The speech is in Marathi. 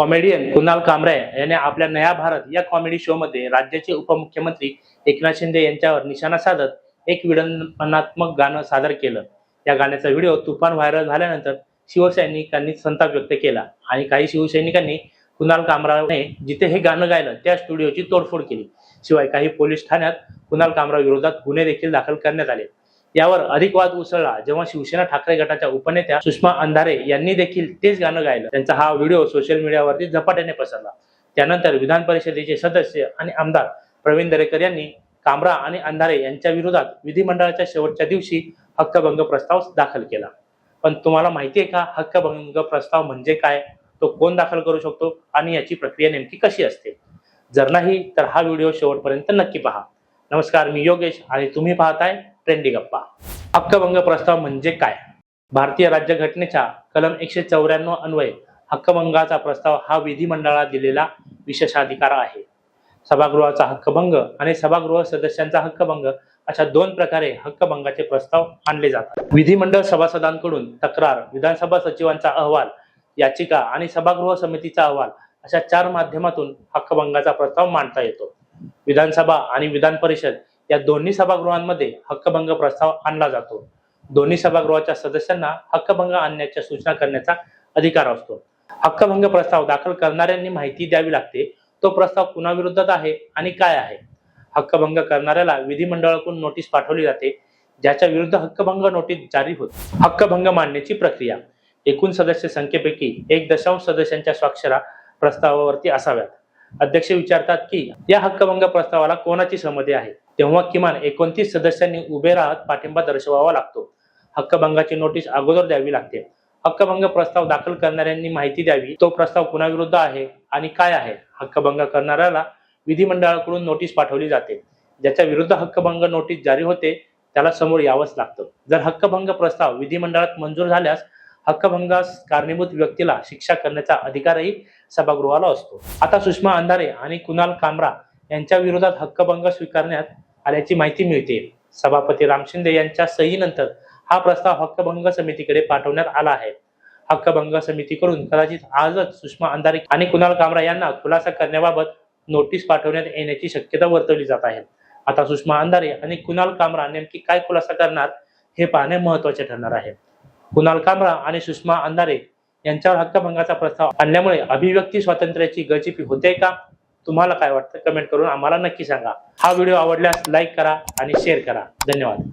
कॉमेडियन कुणाल कामरे याने आपल्या नया भारत या कॉमेडी शो मध्ये राज्याचे उपमुख्यमंत्री एकनाथ शिंदे यांच्यावर निशाणा साधत एक विडंबनात्मक गाणं सादर केलं. या गाण्याचा व्हिडिओ तुफान व्हायरल झाल्यानंतर शिवसैनिकांनी संताप व्यक्त केला आणि काही शिवसैनिकांनी कुणाल कामराने जिथे हे गाणं गायलं त्या स्टुडिओची तोडफोड केली. शिवाय काही पोलीस ठाण्यात कुणाल कामरा विरोधात गुन्हे देखील दाखल करण्यात आले. यावर अधिक वाद उसळला जेव्हा शिवसेना ठाकरे गटाच्या उपनेत्या सुषमा अंधारे यांनी देखील तेच गाणं गायलं. त्यांचा हा व्हिडिओ सोशल मीडियावरती झपाट्याने पसरला. त्यानंतर विधान परिषदेचे सदस्य आणि आमदार प्रवीण दरेकर यांनी कामरा आणि अंधारे यांच्या विरोधात विधिमंडळाच्या शेवटच्या दिवशी हक्कभंग प्रस्ताव दाखल केला. पण तुम्हाला माहिती आहे का हक्कभंग प्रस्ताव म्हणजे काय? तो कोण दाखल करू शकतो आणि याची प्रक्रिया नेमकी कशी असते? जर नाही तर हा व्हिडिओ शेवटपर्यंत नक्की पहा. नमस्कार मी योगेश आणि तुम्ही पाहताय ट्रेंडी गप्पा हक्कभंग प्रस्ताव म्हणजे काय? भारतीय राज्यघटनेच्या कलम एकशे चौऱ्याण्णव अन्वये हक्कभंगाचा प्रस्ताव हा विधिमंडळाला दिलेला विशेषाधिकार आहे. सभागृहाचा हक्कभंग आणि सभागृह सदस्यांचा हक्कभंग अशा दोन प्रकारे हक्कभंगाचे प्रस्ताव आणले जातात. विधिमंडळ सभासदांकडून तक्रार विधानसभा सचिवांचा अहवाल याचिका आणि सभागृह समितीचा अहवाल अशा चार माध्यमातून हक्कभंगाचा प्रस्ताव मांडता येतो. विधानसभा आणि विधान परिषद या दोन्ही सभागृहांमध्ये हक्कभंग प्रस्ताव आणला जातो. दोन्ही सभागृहाच्या सदस्यांना हक्कभंग आणण्याच्या सूचना करण्याचा अधिकार असतो. हक्कभंग प्रस्ताव दाखल करणाऱ्यांनी माहिती द्यावी लागते. तो प्रस्ताव कुणाविरोधात आहे आणि काय आहे? हक्कभंग करणाऱ्याला विधिमंडळाकडून नोटीस पाठवली जाते ज्याच्या विरुद्ध हक्कभंग नोटीस जारी होते. हक्कभंग मांडण्याची प्रक्रिया. एकूण सदस्य संख्येपैकी एक दशांश सदस्यांच्या स्वाक्षरा प्रस्तावावरती असाव्यात. अध्यक्ष विचारतात की या हक्कभंग प्रस्तावाला कोणाची सहमती आहे? तेव्हा किमान एकोणतीस सदस्यांनी उभे राहत पाठिंबा दर्शवावा लागतो. हक्कभंगाची नोटीस अगोदर द्यावी लागते. हक्कभंग प्रस्ताव दाखल करणाऱ्यांनी माहिती द्यावी. तो प्रस्ताव कुणाविरुद्ध आहे आणि काय आहे? हक्कभंग करणाऱ्याला विधिमंडळाकडून नोटीस पाठवली जाते. ज्याच्या विरुद्ध हक्कभंग नोटीस जारी होते त्याला समोर यावंच लागतं. जर हक्कभंग प्रस्ताव विधिमंडळात मंजूर झाल्यास हक्कभंगास कारणीभूत व्यक्तीला शिक्षा करण्याचा अधिकारही सभागृहाला असतो. आता सुषमा अंधारे आणि कुणाल कामरा यांच्या विरोधात हक्कभंग स्वीकारण्यात आल्याची माहिती मिळते. सभापती राम शिंदे यांच्या सहीनंतर हा प्रस्ताव हक्कभंग समितीकडे पाठवण्यात आला आहे. हक्कभंग समितीकडून कदाचित आजच सुषमा अंधारे आणि कुणाल कामरा यांना खुलासा करण्याबाबत नोटीस पाठवण्यात येण्याची शक्यता वर्तवली जात आहे. आता सुषमा अंधारे आणि कुणाल कामरा नेमकी काय खुलासा करणार हे पाहणे महत्त्वाचे ठरणार आहे. कुणाल कामरा आणि सुषमा अंधारे यांच्यावर हक्कभंगाचा प्रस्ताव आणल्यामुळे अभिव्यक्ती स्वातंत्र्याची गळचिपी होते का? तुम्हाला काय वाटतं? कमेंट करून आम्हाला नक्की सांगा. हा व्हिडिओ आवडल्यास लाईक करा आणि शेअर करा. धन्यवाद.